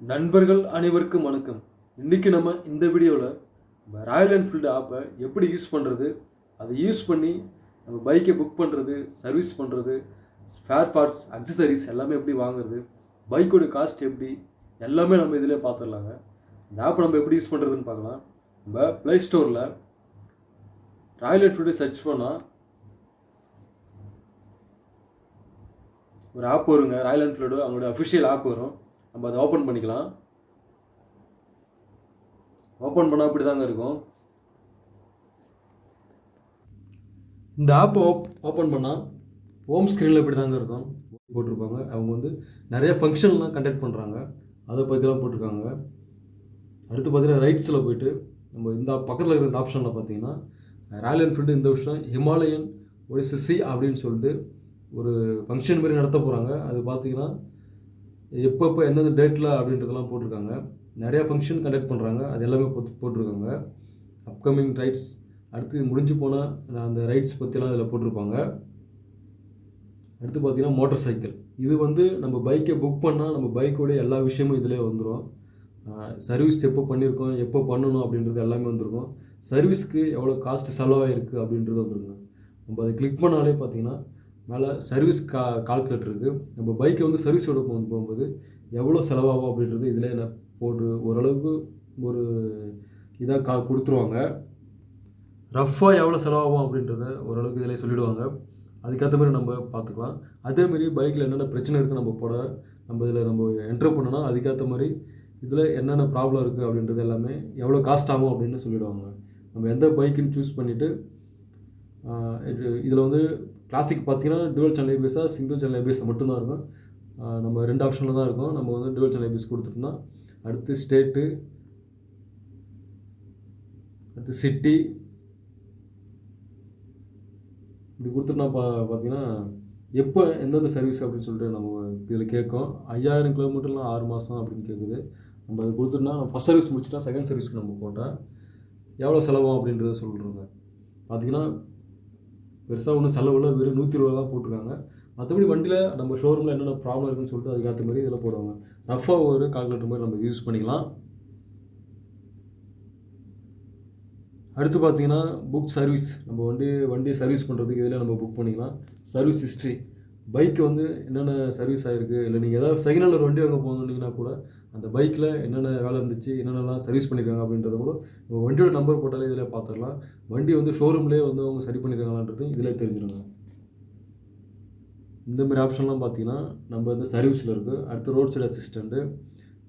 நண்பர்கள் அனைவருக்கும் வணக்கம். இன்றைக்கி நம்ம இந்த வீடியோவில் ராயல் என்ஃபீல்டு ஆப்பை எப்படி யூஸ் பண்ணுறது அதை யூஸ் பண்ணி நம்ம பைக்கை புக் பண்ணுறது சர்வீஸ் பண்ணுறது ஸ்பேர் பார்ட்ஸ் அக்சசரிஸ் எல்லாமே எப்படி வாங்குறது பைக்கோட காஸ்ட் எப்படி எல்லாமே நம்ம இதில் பார்த்துடலாங்க இந்த ஆப்பை நம்ம எப்படி யூஸ் பண்ணுறதுன்னு பார்க்கலாம் நம்ம ப்ளே ஸ்டோரில் ராயல் என்ஃபீல்டு சர்ச் பண்ணால் ஒரு ஆப் வருங்க. ராயல் என்ஃபீல்டு அவங்களோட அஃபிஷியல் ஆப் வரும். நம்ம அதை ஓப்பன் பண்ணிக்கலாம். ஓப்பன் பண்ணால் இப்படி தாங்க இருக்கும். இந்த ஆப்பை ஓப் ஓப்பன் பண்ணால் ஹோம் ஸ்க்ரீனில் இப்படி தாங்க இருக்கும். போட்டிருப்பாங்க. அவங்க வந்து நிறைய ஃபங்க்ஷன்லாம் கண்டக்ட் பண்ணுறாங்க அதை பற்றிலாம் போட்டிருக்காங்க. அடுத்து பார்த்தீங்கன்னா ரைட்ஸில் போயிட்டு நம்ம இந்த பக்கத்தில் இருக்கிற இந்த ஆப்ஷனில் பார்த்தீங்கன்னா ராயல் என்ஃபீல்டு இந்த வருஷம் ஹிமாலயன் ஒடிசிசி அப்படின்னு சொல்லிட்டு ஒரு ஃபங்க்ஷன் மாதிரி நடத்த போகிறாங்க அது பார்த்தீங்கன்னா எப்பப்போ எந்தெந்த டேட்டில் அப்படின்றதெல்லாம் போட்டிருக்காங்க. நிறையா ஃபங்க்ஷன் கண்டக்ட் பண்ணுறாங்க அது எல்லாமே போட்டு போட்டிருக்காங்க. அப்கமிங் ரைட்ஸ் அடுத்து முடிஞ்சு போனால் அந்த ரைட்ஸ் பற்றிலாம் இதில் போட்டிருப்பாங்க. அடுத்து பார்த்திங்கன்னா மோட்டர் சைக்கிள் இது வந்து நம்ம பைக்கை புக் பண்ணால் நம்ம பைக்கோடைய எல்லா விஷயமும் இதிலே வந்துடும் சர்வீஸ் எப்போ பண்ணியிருக்கோம் எப்போ பண்ணணும் அப்படின்றது எல்லாமே வந்திருக்கும். சர்வீஸ்க்கு எவ்வளோ காஸ்ட் செலவாயிருக்கு அப்படின்றது வந்துருங்க நம்ம அதை கிளிக் பண்ணாலே பார்த்தீங்கன்னா மேலே சர்வீஸ் கா கால்குலேட்டர் இருக்குது நம்ம பைக்கை வந்து சர்வீஸ் விட போகும்போது எவ்வளோ செலவாகும் அப்படின்றது இதில் என்ன போட்டு ஓரளவுக்கு ஒரு இதாக கா கொடுத்துருவாங்க. ரஃப்பாக எவ்வளோ செலவாகும் அப்படின்றத ஓரளவுக்கு இதில் சொல்லிவிடுவாங்க அதுக்கேற்ற மாதிரி நம்ம பார்த்துக்கலாம். அதேமாரி பைக்கில் என்னென்ன பிரச்சனை இருக்குது நம்ம போட நம்ம இதில் நம்ம என்ட்ரு பண்ணோன்னா அதுக்கேற்ற மாதிரி இதில் என்னென்ன ப்ராப்ளம் இருக்குது அப்படின்றது எல்லாமே எவ்வளோ காஸ்ட் ஆகும் அப்படின்னு சொல்லிவிடுவாங்க நம்ம எந்த பைக்குன்னு சூஸ் பண்ணிவிட்டு இதில் வந்து கிளாசிக் பார்த்தீங்கன்னா டுவல் சேனல் ஏபிஎஸ்ஸாக சிங்கிள் சேனல் ஏபிஎஸ் மட்டும்தான் இருக்கும். நம்ம ரெண்டு ஆப்ஷனில் தான் இருக்கும். நம்ம வந்து டுவல் சேனல் ஏபிஎஸ் கொடுத்துட்டோம்னா அடுத்து ஸ்டேட்டு அடுத்து சிட்டி இப்படி கொடுத்துட்டோம்னா பா பார்த்தீங்கன்னா எப்போ எந்தெந்த சர்வீஸ் அப்படின்னு சொல்லிட்டு நம்ம இதில் கேட்கும். ஐயாயிரம் கிலோமீட்டர்லாம் ஆறு மாதம் அப்படின்னு கேட்குது. நம்ம அது கொடுத்துட்டோம்னா ஃபஸ்ட் சர்வீஸ் முடிச்சுட்டா செகண்ட் சர்வீஸ்க்கு நம்ம போட்டால் எவ்வளோ செலவாகும் அப்படின்றத சொல்கிறோங்க பார்த்தீங்கன்னா பெருசாக ஒன்றும் செலவில் வெறும் நூற்றி இருபது தான் போட்டிருக்காங்க. மற்றபடி வண்டியில் நம்ம ஷோரூமில் என்னென்ன ப்ராப்ளம் இருக்குன்னு சொல்லிட்டு அதுக்கேற்ற மாதிரி இதில் போடுவாங்க. ரஃபாக ஒரு கால்குலேட்டர் மாதிரி நம்ம யூஸ் பண்ணிக்கலாம். அடுத்து பார்த்தீங்கன்னா புக் சர்வீஸ் நம்ம வண்டி வண்டியை சர்வீஸ் பண்ணுறதுக்கு இதில் நம்ம புக் பண்ணிக்கலாம். சர்வீஸ் ஹிஸ்ட்ரி பைக்கு வந்து என்னென்ன சர்வீஸ் ஆகிருக்கு இல்லை நீங்கள் ஏதாவது செகண்ட் ஒரு வண்டி வாங்க போனீங்கன்னா கூட அந்த பைக்கில் என்னென்ன வேலை இருந்துச்சு என்னென்னலாம் சர்வீஸ் பண்ணியிருக்காங்க அப்படின்றத கூட வண்டியோட நம்பர் போட்டாலே இதில் பார்த்துடலாம். வண்டி வந்து ஷோரூம்லேயே வந்து அவங்க சரி பண்ணியிருக்காங்களான்றது இதில் தெரிஞ்சிடுங்க இந்த மாதிரி ஆப்ஷன்லாம் பார்த்தீங்கன்னா நம்ம வந்து சர்வீஸில் இருக்குது அடுத்து ரோட் சைடு அசிஸ்டண்ட்டு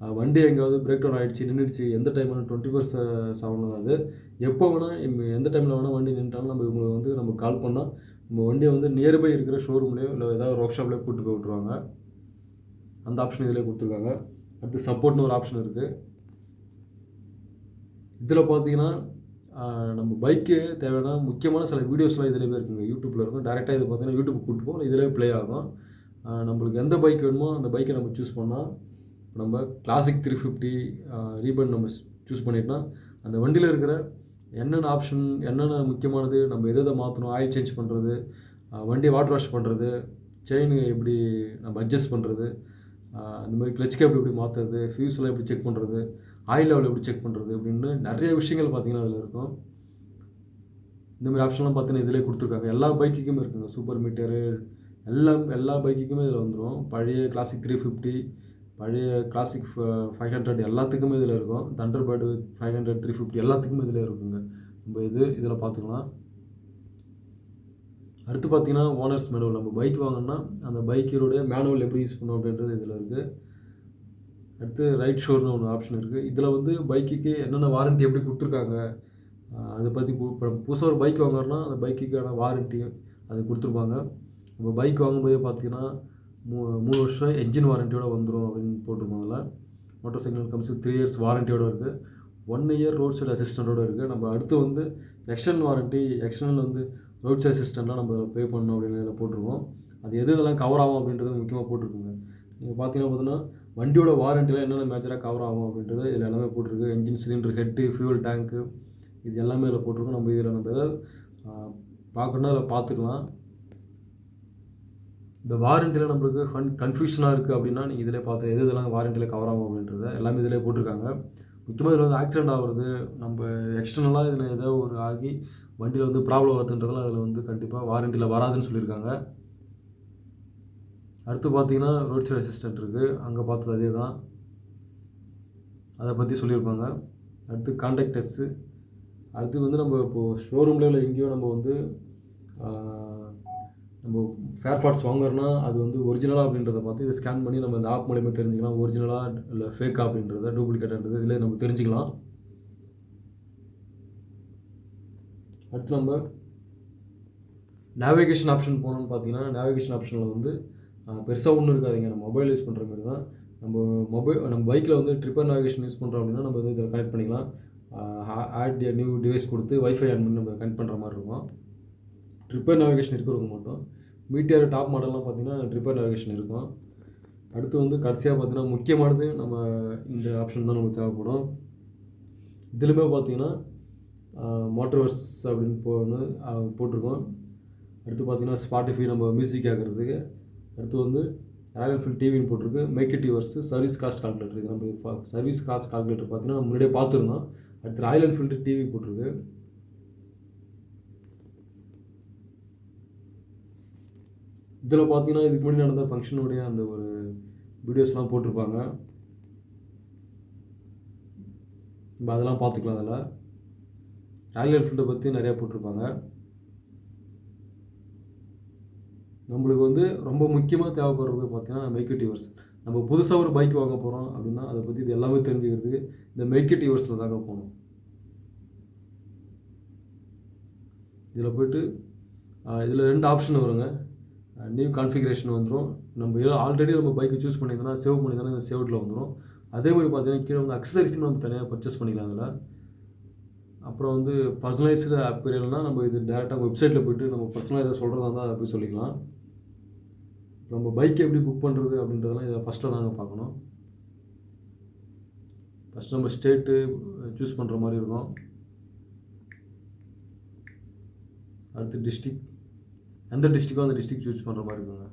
வண்டி எங்கேயாவது பிரேக் டவுன் ஆகிடுச்சு நின்றுடுச்சு எந்த டைம் வேணால் டுவெண்ட்டி ஃபோர் செவன் அது எப்போ வேணால் எந்த டைமில் வேணால் வண்டி நின்றுட்டாலும் நம்ம இவங்களுக்கு வந்து நம்ம கால் பண்ணால் நம்ம வண்டியை வந்து நியர்பை இருக்கிற ஷோரூம்லேயோ இல்லை ஏதாவது ஒர்க் ஷாப்லேயோ கூப்பிட்டு போய் விட்ருவாங்க அந்த ஆப்ஷன் இதில் கொடுத்துருக்காங்க. அடுத்து சப்போர்ட்னு ஒரு ஆப்ஷன் இருக்குது இதில் பார்த்தீங்கன்னா நம்ம பைக்கு தேவையான முக்கியமான சில வீடியோஸ்லாம் இதில் இருக்குங்க. யூடியூப்பில் இருக்கும். டேரெக்டாக இது பார்த்தீங்கன்னா யூடியூப் கூப்பிட்டு போகும் இதிலே ப்ளே ஆகும். நம்மளுக்கு எந்த பைக் வேணுமோ அந்த பைக்கை நம்ம சூஸ் பண்ணால் நம்ம கிளாசிக் த்ரீ ஃபிஃப்டி ரீபன் நம்ம சூஸ் பண்ணிட்டோம்னா அந்த வண்டியில் இருக்கிற என்னென்ன ஆப்ஷன் என்னென்ன முக்கியமானது நம்ம எதை எதை மாற்றணும் ஆயில் சேஞ்ச் பண்ணுறது வண்டியை வாட்டர் வாஷ் பண்ணுறது செயின் எப்படி நம்ம அட்ஜஸ்ட் பண்ணுறது இந்த மாதிரி கிளச் கேபிள் எப்படி மாற்றுறது ஃபியூஸ்லாம் எப்படி செக் பண்ணுறது ஆயில் லெவல் எப்படி செக் பண்ணுறது அப்படின்னு நிறைய விஷயங்கள் பார்த்தீங்கன்னா அதில் இருக்கும். இந்த மாதிரி ஆப்ஷன்லாம் பார்த்தீங்கன்னா இதிலே கொடுத்துருக்காங்க. எல்லா பைக்குக்குமே இருக்குங்க. சூப்பர் மீட்டரு எல்லாம் எல்லா பைக்குக்குமே இதில் வந்துடும் பழைய கிளாசிக் த்ரீ ஃபிஃப்டி பழைய கிளாசிக் ஃபைவ் ஹண்ட்ரட் எல்லாத்துக்குமே இதில் இருக்கும். Thunderbird five hundred three fifty எல்லாத்துக்குமே இதில் இருக்குங்க. நம்ம இது இதில் பார்த்துக்கலாம். அடுத்து பார்த்தீங்கன்னா ஓனர்ஸ் மேனுவல் நம்ம பைக் வாங்கினா அந்த பைக்கினுடைய மேனுவல் எப்படி யூஸ் பண்ணணும் அப்படின்றது இதில் இருக்குது அடுத்து ரைட் ஷோர்னு ஒன்று ஆப்ஷன் இருக்குது இதில் வந்து பைக்குக்கு என்னென்ன வாரண்ட்டி எப்படி கொடுத்துருக்காங்க அதை பற்றி இப்போ புதுசாக ஒரு பைக் வாங்குறோன்னா அந்த பைக்குக்கான வாரண்ட்டி அது கொடுத்துருப்பாங்க. நம்ம பைக் வாங்கும்போதே பார்த்தீங்கன்னா மூ மூணு வருஷம் என்ஜின் வாரண்ட்டியோட வந்துடும் அப்படின்னு போட்டிருக்கோம் அதில். Motorcycle comes three years வாரண்ட்டியோட இருக்குது ஒன் இயர் ரோட் சைடு அசிஸ்டண்ட்டோட இருக்குது நம்ம அடுத்து வந்து எக்ஸ்டர்னல் வாரண்ட்டி எக்ஸ்டர்னல் வந்து ரோட் சைடு அசிஸ்டண்ட்டாக நம்ம பே பண்ணணும் அப்படின்னு இதில் போட்டிருக்கோம். அது எது இதெல்லாம் கவர் ஆகும் அப்படின்றது முக்கியமாக போட்டிருக்குங்க. நீங்கள் பார்த்தீங்கன்னா பார்த்தீங்கன்னா வண்டியோட வாரண்ட்டியில் என்னென்ன மேஜராக கவர் ஆகும் அப்படின்றது இதில் எல்லாமே போட்டிருக்கு. Engine cylinder head fuel tank இது எல்லாமே இதில் போட்டிருக்கோம். நம்ம இதில் நம்ம எதாவது பார்க்கணுன்னா அதில் பார்த்துக்கலாம். இந்த வாரண்டியில் நம்மளுக்கு கன் கன்ஃபியூஷனாக இருக்குது அப்படின்னா நீங்கள் இதில் பார்த்து எது இதெல்லாம் வாரண்டியில் கவர் ஆகும் அப்படின்றத எல்லாமே இதில் போட்டிருக்காங்க. முக்கியமாக இதில் வந்து ஆக்சிடென்ட் ஆகுறது நம்ம எக்ஸ்டர்னலாக இதில் ஏதோ ஒரு ஆகி வண்டியில் வந்து ப்ராப்ளம் வருதுன்றதெல்லாம் அதில் வந்து கண்டிப்பாக வாரண்டியில் வராதுன்னு சொல்லியிருக்காங்க. அடுத்து பார்த்தீங்கன்னா ரோட் சைடு அசிஸ்டன்ட் இருக்குது அங்கே பார்த்தது அதே தான் அதை பற்றி சொல்லியிருப்பாங்க. அடுத்து கான்டாக்ட் டெஸ்ட்டு அடுத்து வந்து நம்ம இப்போது ஷோரூமில் இல்லை எங்கேயோ நம்ம வந்து நம்ம ஃபேர் பார்ட்ஸ் வாங்குறோன்னா அது வந்து ஒரிஜினலாக அப்படின்றத பார்த்து இதை ஸ்கேன் பண்ணி நம்ம இந்த ஆப் மூலியமாக தெரிஞ்சுக்கலாம். ஒரிஜினலாக இல்லை ஃபேக் அப்படின்றத டூப்ளிகேட்ன்றது இதில் நம்ம தெரிஞ்சுக்கலாம். அடுத்து நம்ம நேவிகேஷன் ஆப்ஷன் போனோம்னு பார்த்தீங்கன்னா நேவிகேஷன் ஆப்ஷனில் வந்து பெருசாக ஒன்றும் இருக்காதுங்க. நம்ம மொபைல் யூஸ் பண்ணுற மாதிரி தான். நம்ம மொபைல் நம்ம பைக்கில் வந்து ட்ரிப்பர் நேவிகேஷன் யூஸ் பண்ணுறோம் அப்படின்னா நம்ம வந்து இதில் கனெக்ட் பண்ணிக்கலாம் ஆட் நியூ டிவைஸ் கொடுத்து வைஃபை ஆன் பண்ணி நம்ம கனெக்ட் பண்ணுற மாதிரி இருக்கும். ட்ரிப்பர் நேவிகேஷன் இருக்கிறவங்க மட்டும். மீட்டியர் டாப் மாடல்லாம் பார்த்தீங்கன்னா ட்ரிப்பர் நேவிகேஷன் இருக்கும். அடுத்து வந்து கடைசியாக பார்த்தீங்கன்னா முக்கியமானது நம்ம இந்த ஆப்ஷன் தான் நமக்கு தேவைப்படும். இதுலையுமே பார்த்தீங்கன்னா மோட்டர்வர்ஸ் அப்படின்னு போன்னு போட்டிருக்கோம். அடுத்து பார்த்தீங்கன்னா ஸ்பாட்டிஃபை நம்ம மியூசிக் கேட்குறதுக்கு அடுத்து வந்து ராயல் என்ஃபீல்ட் டிவின்னு போட்டிருக்கு. Make it service cost calculator இது நம்ம சர்வீஸ் காஸ்ட் கால்குலேட்டர் பார்த்திங்கன்னா நம்ம முன்னாடியே பார்த்துருந்தோம். அடுத்து ராயல் என்ஃபீல்டு டிவி போட்டிருக்கு. இதில் பார்த்தீங்கன்னா இதுக்கு முன்னாடி நடந்த ஃபங்க்ஷனுடைய அந்த ஒரு வீடியோஸ்லாம் போட்டிருப்பாங்க. நம்ம அதெல்லாம் பார்த்துக்கலாம் அதில். ராயல் என்ஃபீல்டை பற்றி நிறையா போட்டிருப்பாங்க. நம்மளுக்கு வந்து ரொம்ப முக்கியமாக தேவைப்படுறது பார்த்தீங்கன்னா மேக் இட் நம்ம புதுசாக ஒரு பைக் வாங்க போகிறோம் அப்படின்னா அதை பற்றி இது எல்லாமே தெரிஞ்சுக்கிறதுக்கு இந்த மேக் இட் தாங்க போகணும். இதில் போயிட்டு இதில் ரெண்டு ஆப்ஷன் வருங்க. நியூ கான்ஃபிகரேஷன் வந்துடும் நம்ம ஆல்ரெடி நம்ம பைக்கை சூஸ் பண்ணியிருந்தோம்னா சேவ் பண்ணியிருந்தோம்னா இந்த சேவ்டில் வந்துடும் அதே மாதிரி பார்த்தீங்கன்னா கீழே வந்து அக்சசரிஸும் நம்ம தனியாக பர்ச்சேஸ் பண்ணிக்கலாம் அதில். அப்புறம் வந்து பர்சனலைஸ்டு அப்பீரியல்னால் நம்ம இது டேரெக்டாக வெப்சைட்டில் போயிட்டு நம்ம பர்சனலாக எதாவது சொல்கிறதா இருந்தால் அதை போய் சொல்லிக்கலாம். நம்ம பைக் எப்படி புக் பண்ணுறது அப்படின்றதெல்லாம் இதை ஃபஸ்ட்டில் தாங்க பார்க்கணும். ஃபஸ்ட் நம்ம ஸ்டேட்டு சூஸ் பண்ணுற மாதிரி இருக்கும். அடுத்து டிஸ்ட்ரிக் எந்த டிஸ்ட்ரிக்கோ அந்த டிஸ்ட்ரிக் சூஸ் பண்ணுற மாதிரி இருக்குங்க.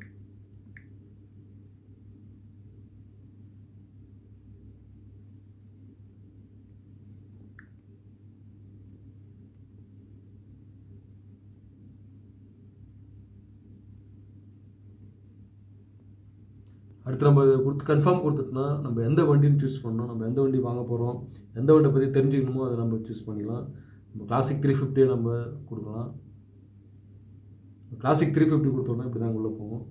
அடுத்து நம்ம இதை கொடுத்து கன்ஃபார்ம் கொடுத்துட்டோம்னா நம்ம எந்த வண்டின்னு சூஸ் பண்ணணும் நம்ம எந்த வண்டி வாங்க போகிறோம் எந்த வண்டியை பற்றி தெரிஞ்சுக்கணுமோ அதை நம்ம சூஸ் பண்ணிக்கலாம். நம்ம கிளாசிக் த்ரீ ஃபிஃப்டியை நம்ம கொடுக்கலாம். கிளாசிக் த்ரீ ஃபிஃப்டி கொடுத்தோன்னா இப்படி தான் உள்ளே போகும்.